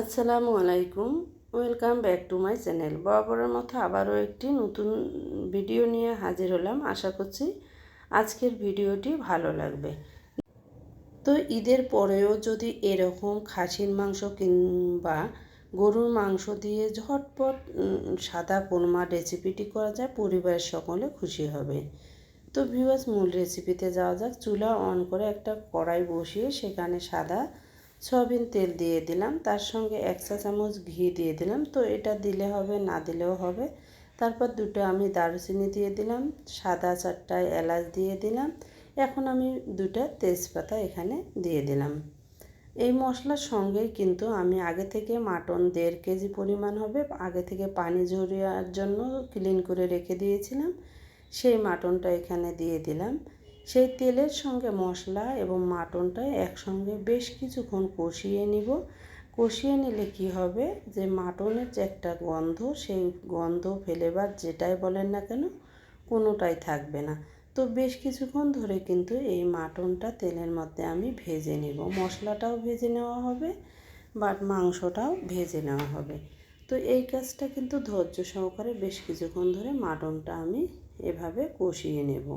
আসসালামু আলাইকুম। Welcome back to my channel বরাবরের মতো আবারও একটি নতুন ভিডিও নিয়ে হাজির হলাম। আশা করছি আজকের ভিডিওটি ভালো লাগবে। তো ঈদের পরেও যদি এরকম খাসির মাংস কিংবা গরুর মাংস দিয়ে ঝটপট সাদা কোরমা রেসিপিটি করা যায়, পরিবারের সকলে খুশি হবে। তো ভিউয়ার্স মূল রেসিপিতে যাওয়া যাক। চুলা অন করে একটা কড়াই বসিয়ে সেখানে সাদা সয়াবিন তেল দিয়ে দিলাম। তার সঙ্গে এক চা চামচ ঘি দিয়ে দিলাম। তো এটা দিলে হবে, না দিলেও হবে। তারপর দুটো আমি দারুচিনি দিয়ে দিলাম। সাদা চারটা এলাচ দিয়ে দিলাম। এখন আমি দুটা তেজপাতা এখানে দিয়ে দিলাম। এই মশলার সঙ্গেই কিন্তু আমি আগে থেকে মাটন দেড় কেজি পরিমাণ হবে। আগে থেকে পানি ঝরিয়ার জন্য ক্লিন করে রেখে দিয়েছিলাম। সেই মাটনটা এখানে দিয়ে দিলাম। সেই তেলের সঙ্গে মশলা এবং মাটনটা একসঙ্গে বেশ কিছুক্ষণ কষিয়ে নিব। কষিয়ে নিলে কি হবে যে মাটনের যে একটা গন্ধ, সেই গন্ধ ফেলেবার যেটাই বলেন না কেন, কোনোটাই থাকবে না। তো বেশ কিছুক্ষণ ধরে কিন্তু এই মাটনটা তেলের মধ্যে আমি ভেজে নেব। মশলাটাও ভেজে নেওয়া হবে বাট মাংসটাও ভেজে নেওয়া হবে। তো এই কাজটা কিন্তু ধৈর্য সহকারে বেশ কিছুক্ষণ ধরে মাটনটা আমি এভাবে কষিয়ে নেব।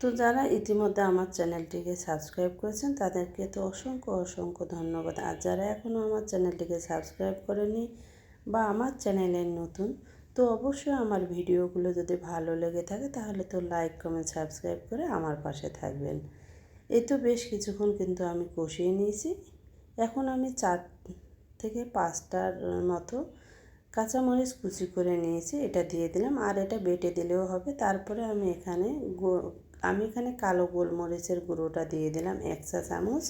তো যারা ইতিমধ্যে আমার চ্যানেলটিকে সাবস্ক্রাইব করেছেন, তাদেরকে তো অসংখ্য অসংখ্য ধন্যবাদ। আর যারা এখনও আমার চ্যানেলটিকে সাবস্ক্রাইব করেনি বা আমার চ্যানেলের নতুন, তো অবশ্যই আমার ভিডিওগুলো যদি ভালো লেগে থাকে, তাহলে তো লাইক, কমেন্ট, সাবস্ক্রাইব করে আমার পাশে থাকবেন। এই তো বেশ কিছুক্ষণ কিন্তু আমি কষিয়ে নিয়েছি। এখন আমি চার থেকে পাঁচটার মতো কাঁচামরিচ কুচি করে নিয়েছি, এটা দিয়ে দিলাম। আর এটা বেটে দিলেও হবে। তারপরে আমি এখানে আমি এখানে কালো গোলমরিচের গুঁড়োটা দিয়ে দিলাম এক চা চামচ।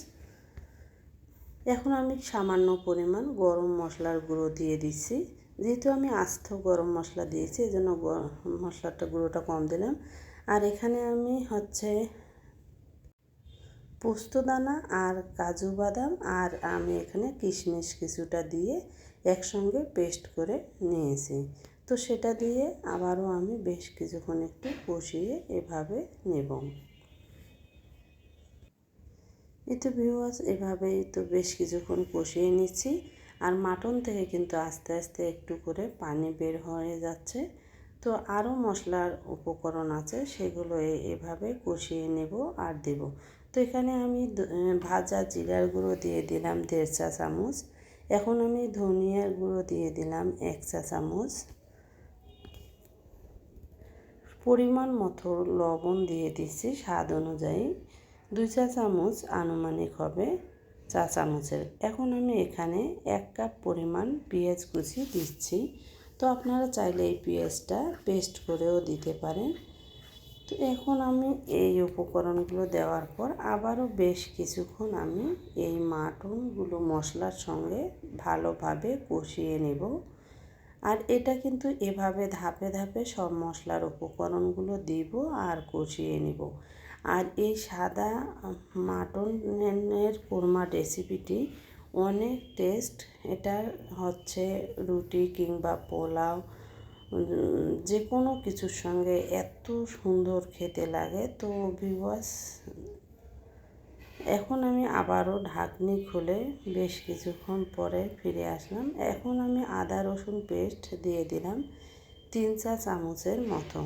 এখন আমি সামান্য পরিমাণ গরম মশলার গুঁড়ো দিয়ে দিচ্ছি। যেহেতু আমি আস্ত গরম মশলা দিয়েছি এই জন্য গরম মশলাটা গুঁড়োটা কম দিলাম। আর এখানে আমি হচ্ছে পোস্তদানা আর কাজু বাদাম আর আমি এখানে কিশমিশ কিছুটা দিয়ে একসঙ্গে পেস্ট করে নিয়েছি। তো সেটা দিয়ে আবারও আমি বেশ কিছুক্ষণ একটু কষিয়ে এভাবে নেব। এই তো ভিউয়ার্স এভাবেই তো বেশ কিছুক্ষণ কষিয়ে নিচ্ছি। আর মাটন থেকে কিন্তু আস্তে আস্তে একটু করে পানি বের হয়ে যাচ্ছে। তো আরও মশলার উপকরণ আছে, সেগুলো এভাবে কষিয়ে নেব আর দেব। তো এখানে আমি ভাজা জিরার গুঁড়ো দিয়ে দিলাম দেড় চা চামচ। এখন আমি ধনিয়ার গুঁড়ো দিয়ে দিলাম এক চা চামচ। পরিমাণ মতো লবণ দিয়ে দিচ্ছি স্বাদ অনুযায়ী। দুই চা চামচ আনুমানিক হবে চা চামচের। এখন আমি এখানে এক কাপ পরিমাণ পেঁয়াজ কুচি দিচ্ছি। তো আপনারা চাইলে এই পেঁয়াজটা পেস্ট করেও দিতে পারেন। তো এখন আমি এই উপকরণগুলো দেওয়ার পর আবারও বেশ কিছুক্ষণ আমি এই মাটনগুলো মশলার সঙ্গে ভালোভাবে কষিয়ে নেব। আর এটা কিন্তু এভাবে ধাপে ধাপে সব মশলার উপকরণগুলো দিব আর কষিয়ে নিব। আর এই সাদা মাটনের কোরমা রেসিপিটি অনেক টেস্ট। এটা হচ্ছে রুটি কিংবা পোলাও যে কোনো কিছুর সঙ্গে এত সুন্দর খেতে লাগে। তো ভিওয়াস এখন আমি আবারও ঢাকনি খুলে বেশ কিছুক্ষণ পরে ফিরে আসলাম। এখন আমি আদা রসুন পেস্ট দিয়ে দিলাম তিন চা চামচের মতো।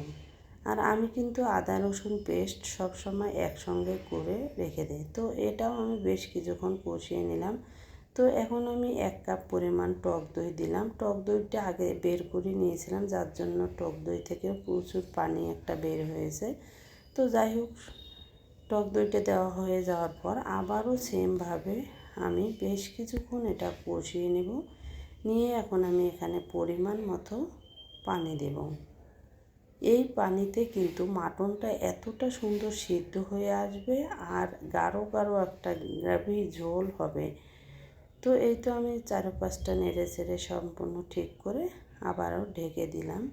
আর আমি কিন্তু আদা রসুন পেস্ট সবসময় একসঙ্গে করে রেখে দিই। তো এটাও আমি বেশ কিছুক্ষণ কষিয়ে নিলাম। তো এখন আমি এক কাপ পরিমাণ টক দই দিলাম। টক দইটা আগে বের করে নিয়েছিলাম, যার জন্য টক দই থেকে প্রচুর পানি একটা বের হয়েছে। তো যাই হোক টক দইটা দেওয়া হয়ে যাওয়ার পর আবারও সেমভাবে আমি বেশ কিছুক্ষণ এটা কষিয়ে নেব। নিয়ে এখন আমি এখানে পরিমাণ মতো পানি দেব। এই পানিতে কিন্তু মাটনটা এতটা সুন্দর সিদ্ধ হয়ে আসবে আর গাঢ় গাঢ় একটা গ্রাভি ঝোল হবে। তো এই তো আমি চার পাঁচটা নেড়ে চেড়ে সম্পূর্ণ ঠিক করে আবারও ঢেকে দিলাম।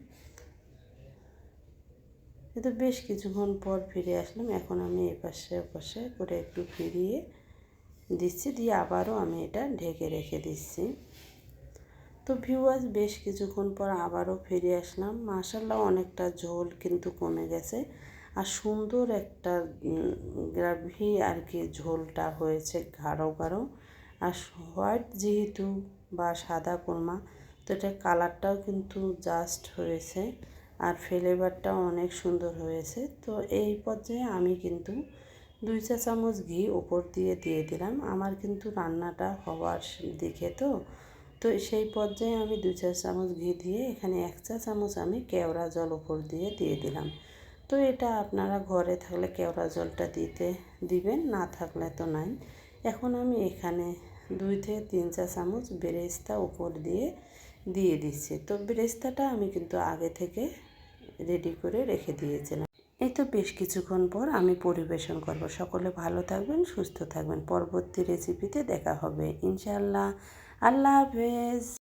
তো বেশ কিছুক্ষণ পর ফিরে আসলাম। এখন আমি এপাশে ওপাশে করে একটু ফিরিয়ে দিচ্ছি, দিয়ে আবারও আমি এটা ঢেকে রেখে দিচ্ছি। তো ভিউয়ার্স বেশ কিছুক্ষণ পর আবারও ফিরে আসলাম। মাসাল্লাহ অনেকটা ঝোল কিন্তু কমে গেছে। আর সুন্দর একটা গ্রাভি আর কি ঝোলটা হয়েছে গাঢ় গাঢ় আর হোয়াইট যেহেতু বা সাদা কোরমা, তো এটার কালারটাও কিন্তু জাস্ট হয়েছে। আর ফ্লেভারটাও অনেক সুন্দর হয়েছে। তো এই পর্যায়ে আমি কিন্তু দুই চা চামচ ঘি ওপর দিয়ে দিয়ে দিলাম। আমার কিন্তু রান্নাটা হওয়ার দিকে তো। তো সেই পর্যায়ে আমি দুই চা চামচ ঘি দিয়ে এখানে এক চা চামচ আমি কেওড়া জল ওপর দিয়ে দিয়ে দিলাম। তো এটা আপনারা ঘরে থাকলে কেওড়া জলটা দিতে দিবেন, না থাকলে তো নাই। এখন আমি এখানে দুই থেকে তিন চা চামচ বেরেস্তা উপর দিয়ে দিয়ে দিচ্ছি। তো বেরেস্তাটা আমি কিন্তু আগে থেকে রেডি করে রেখে দিয়েছিলাম। এই তো বেশ কিছুক্ষণ পর আমি পরিবেশন করব। সকলে ভালো থাকবেন, সুস্থ থাকবেন। পরবর্তী রেসিপিতে দেখা হবে। ইনশাল্লাহ আল্লাহ হাফেজ।